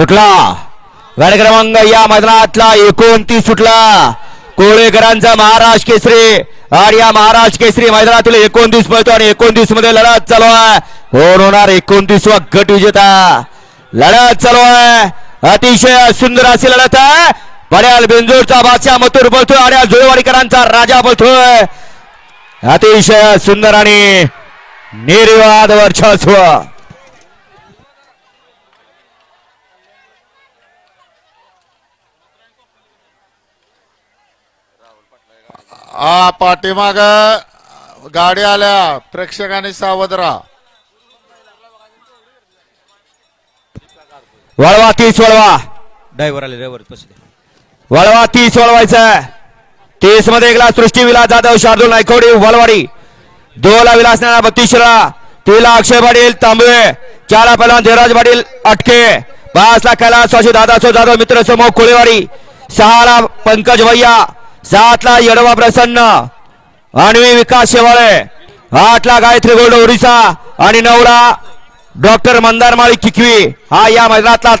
सुटला. गाडी क्रमांक या मैदानातला एकोणतीस सुटला. कोळेकरांचा महाराज केसरी आणि या महाराज केसरी मैदानातील एकोणतीस पळतो आणि एकोणतीसमध्ये लढत चालू आहे. कोण होणार एकोणतीसवा गट विजेता. लढत चालू आहे. अतिशय सुंदर अशी लढत आहे. पड्याल बेंजोरचा बादशाह मथुर बोलतोय आणि जोळवाडीकरांचा जुळवाडीकरांचा राजा बोलतोय. अतिशय सुंदर आणि निर्वाद वर्चस्व. हा पाठीमाग गाडी आल्या प्रेक्षकांनी सावध राहा वळवा तीस वळवा ड्रायव्हर आले ड्रायव्हर वळवा तीस वळवायचं तीसमध्ये एकला सृष्टी विलास जाधव शार्दूल नायकवडी वलवाडी दोला विलास नाना बत्तीसला तीला अक्षय पाटील तांबवे चारला पहिला देवराज पाटील अटके पाच ला कैलास वाशी दादासो जाधव मित्र समूह कोळेवाडी सहाला पंकज भैया सातला येडवा प्रसन्न. आणवी विकास शेवाळे. आठला गायत्री गोल्ड ओरिसा. आणि नवरा डॉक्टर मंदारमाळी किकवी. हा या मैदानातला